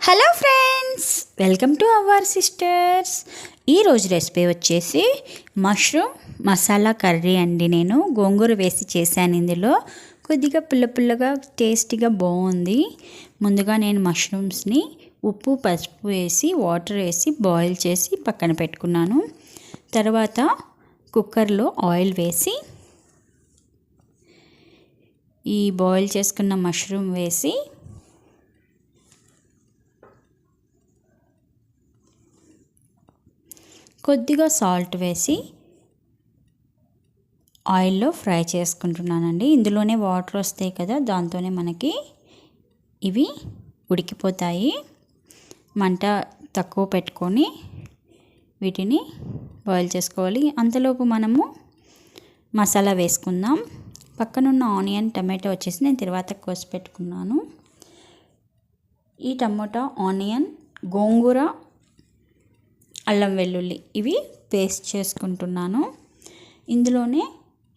Hello friends welcome to our sisters. ఈరోజు recipe వచ్చేసి mushroom masala curry అండి నేను. గోంగూర వేసి చేశాను ఇందులో. కొద్దిగా పుల్ల పుల్లగా టేస్టీగా బాగుంది. ముందుగా నేను మష్రూమ్స్ని ఉప్పు పసుపు వేసి వాటర్ వేసి బాయిల్ చేసి పక్కన పెట్టుకున్నాను. తర్వాత కుక్కర్లో ఆయిల్ వేసి ఈ బాయిల్ చేసుకున్న మష్రూమ్ వేసి కొద్దిగా సాల్ట్ వేసి ఆయిల్లో ఫ్రై చేసుకుంటున్నానండి. ఇందులోనే వాటర్ వస్తాయి కదా దాంతోనే మనకి ఇవి ఉడికిపోతాయి. మంట తక్కువ పెట్టుకొని వీటిని బాయిల్ చేసుకోవాలి. అంతలోపు మనము మసాలా వేసుకుందాం. పక్కనున్న ఆనియన్ టమాటో వచ్చేసి నేను తర్వాత కోసి పెట్టుకున్నాను. ఈ టమోటా ఆనియన్ గోంగూర అల్లం వెల్లుల్లి ఇవి పేస్ట్ చేసుకుంటున్నాను. ఇందులోనే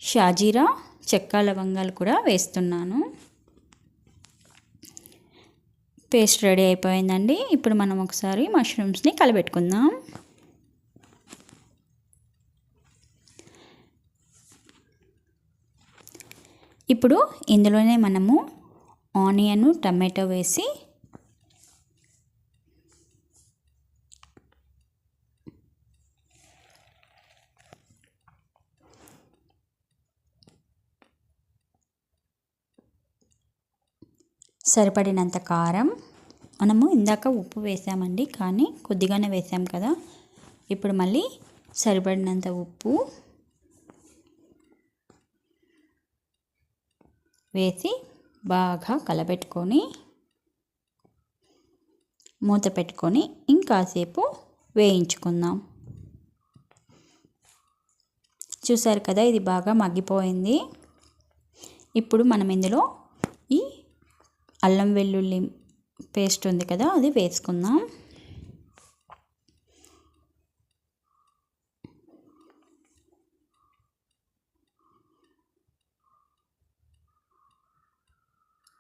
షాజీరా చెక్క లవంగాలు కూడా వేస్తున్నాను. పేస్ట్ రెడీ అయిపోయిందండి. ఇప్పుడు మనం ఒకసారి మష్రూమ్స్ని కలబెట్టుకుందాం. ఇప్పుడు ఇందులోనే మనము ఆనియన్ టమాటో వేసి సరిపడినంత కారం. మనము ఇందాక ఉప్పు వేసామండి కానీ కొద్దిగానే వేసాం కదా. ఇప్పుడు మళ్ళీ సరిపడినంత ఉప్పు వేసి బాగా కలబెట్టుకొని మూత పెట్టుకొని ఇంకాసేపు వేయించుకుందాం. చూసారు కదా ఇది బాగా మగ్గిపోయింది. ఇప్పుడు మనం ఇందులో అల్లం వెల్లుల్లి పేస్ట్ ఉంది కదా అది వేసుకుందాం.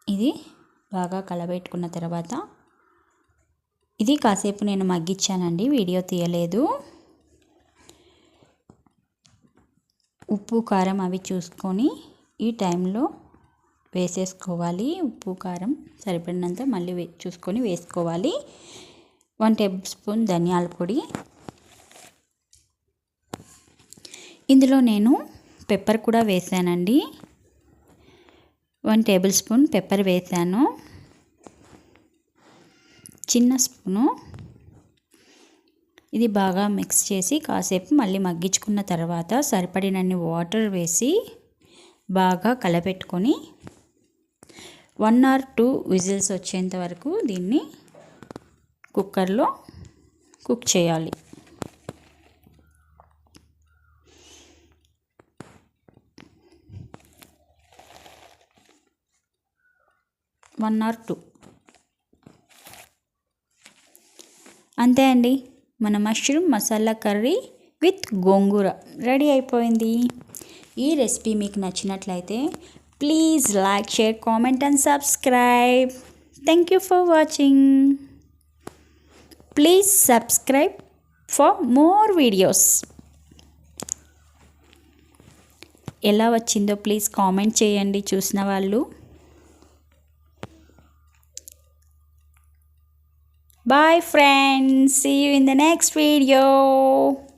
ఇది బాగా కలబెట్టుకున్న తర్వాత ఇది కాసేపు నేను మగ్గించానండి వీడియో తీయలేదు. ఉప్పు కారం అవి చూసుకొని ఈ టైంలో వేసేసుకోవాలి. ఉప్పు కారం సరిపడినంత మళ్ళీ వే చూసుకొని వేసుకోవాలి. వన్ టేబుల్ స్పూన్ ధనియాల పొడి. ఇందులో నేను పెప్పర్ కూడా వేసానండి. వన్ టేబుల్ స్పూన్ పెప్పర్ వేసాను. చిన్న స్పూను. ఇది బాగా మిక్స్ చేసి కాసేపు మళ్ళీ మగ్గించుకున్న తర్వాత సరిపడినన్ని వాటర్ వేసి బాగా కలపెట్టుకొని వన్ ఆర్ టూ విజిల్స్ వచ్చేంత వరకు దీన్ని కుక్కర్లో కుక్ చేయాలి. One or two. అంతే అండి. మన mushroom masala curry with gongura ready అయిపోయింది. ఈ రెసిపీ మీకు నచ్చినట్లయితే please like share comment and subscribe thank you for watching please subscribe for more videos ఎలా వచ్చిందో ప్లీజ్ కామెంట్ చేయండి చూసిన వాళ్ళు. Bye friends See you in the next video.